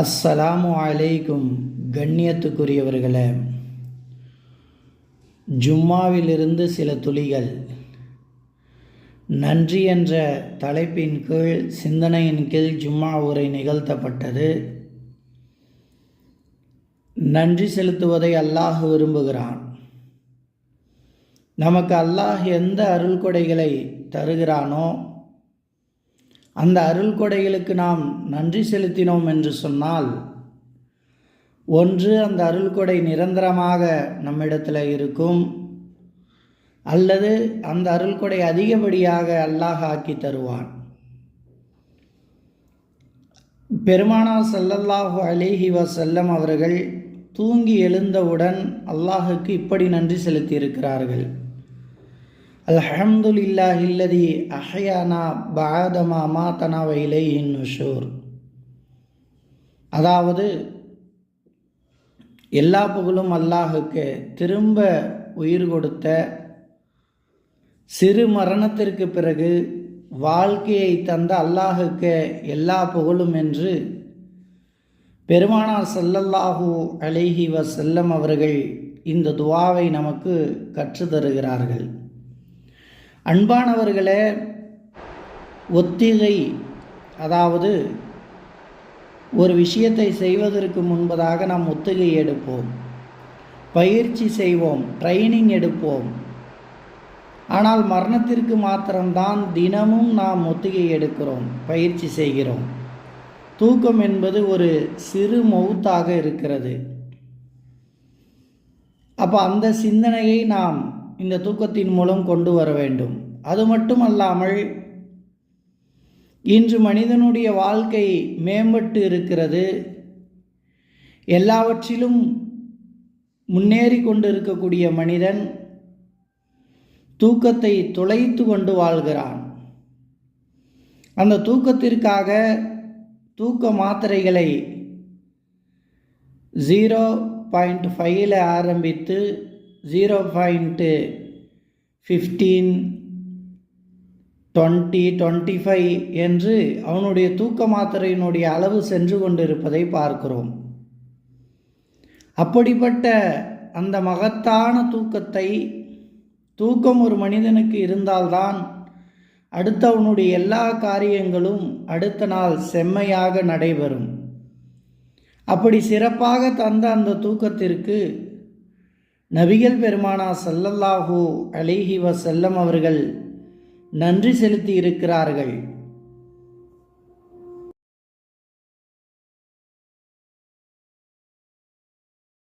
அஸ்ஸலாமு அலைக்கும் கண்ணியத்துக்குரியவர்களே ஜும்மாவிலிருந்து சில துளிகள் நன்றி என்ற தலைப்பின் கீழ் சிந்தனையின் கீழ் ஜும்மா உரை நிகழ்த்தப்பட்டது. நன்றி செலுத்துவதை அல்லாஹ் விரும்புகிறான். நமக்கு அல்லாஹ் எந்த அருள் கொடைகளை தருகிறானோ அந்த அருள் கொடைகளுக்கு நாம் நன்றி செலுத்தினோம் என்று சொன்னால் ஒன்று அந்த அருள் கொடை நிரந்தரமாக நம்மிடத்தில் இருக்கும் அல்லது அந்த அருள் கொடை அதிகப்படியாக அல்லாஹ் ஆக்கி தருவான். பெருமானார் சல்லல்லாஹு அலிஹி வசல்லம் அவர்கள் தூங்கி எழுந்தவுடன் அல்லாஹுக்கு இப்படி நன்றி செலுத்தியிருக்கிறார்கள். அல்ஹம்துலில்லாஹி இல்லதி அஹயானா பாதமா மாத்தனா இலைஹின் நுஷூர் அதாவது எல்லா புகழும் அல்லாஹுக்கு திரும்ப உயிர் கொடுத்த சிறு மரணத்திற்கு பிறகு வாழ்க்கையை தந்த அல்லாஹுக்கு எல்லா புகழும் என்று பெருமானார் ஸல்லல்லாஹு வ செல்லம் அவர்கள் இந்த துவாவை நமக்கு கற்றுத் தருகிறார்கள். அன்பானவர்களே ஒத்திகை அதாவது ஒரு விஷயத்தை செய்வதற்கு முன்பதாக நாம் ஒத்திகை எடுப்போம். பயிற்சி செய்வோம் ட்ரைனிங் எடுப்போம். ஆனால் மரணத்திற்கு மாத்திரம்தான் தினமும் நாம் ஒத்திகை எடுக்கிறோம் பயிற்சி செய்கிறோம். தூக்கம் என்பது ஒரு சிறு மௌத்தாக இருக்கிறது. அப்போ அந்த சிந்தனையை நாம் இந்த தூக்கத்தின் மூலம் கொண்டு வர வேண்டும். அது மட்டுமல்லாமல் இன்று மனிதனுடைய வாழ்க்கை மேம்பட்டு இருக்கிறது. எல்லாவற்றிலும் முன்னேறி கொண்டிருக்கக்கூடிய மனிதன் தூக்கத்தை தொலைத்து கொண்டு வாழ்கிறான். அந்த தூக்கத்திற்காக தூக்க மாத்திரைகளை ஜீரோ பாயிண்ட் ஃபைவ்ல ஆரம்பித்து zero point fifteen twenty twenty five என்று அவனுடைய தூக்க மாத்திரையினுடைய அளவு சென்று கொண்டிருப்பதை பார்க்கிறோம். அப்படிப்பட்ட அந்த மகத்தான தூக்கத்தை தூக்கம் ஒரு மனிதனுக்கு இருந்தால்தான் அடுத்தவனுடைய எல்லா காரியங்களும் அடுத்த நாள் செம்மையாக நடைபெறும். அப்படி சிறப்பாக தந்த அந்த தூக்கத்திற்கு நபிகள் பெருமானா சல்லல்லாஹூ அலிஹி வசல்லம் அவர்கள் நன்றி செலுத்தி இருக்கிறார்கள்.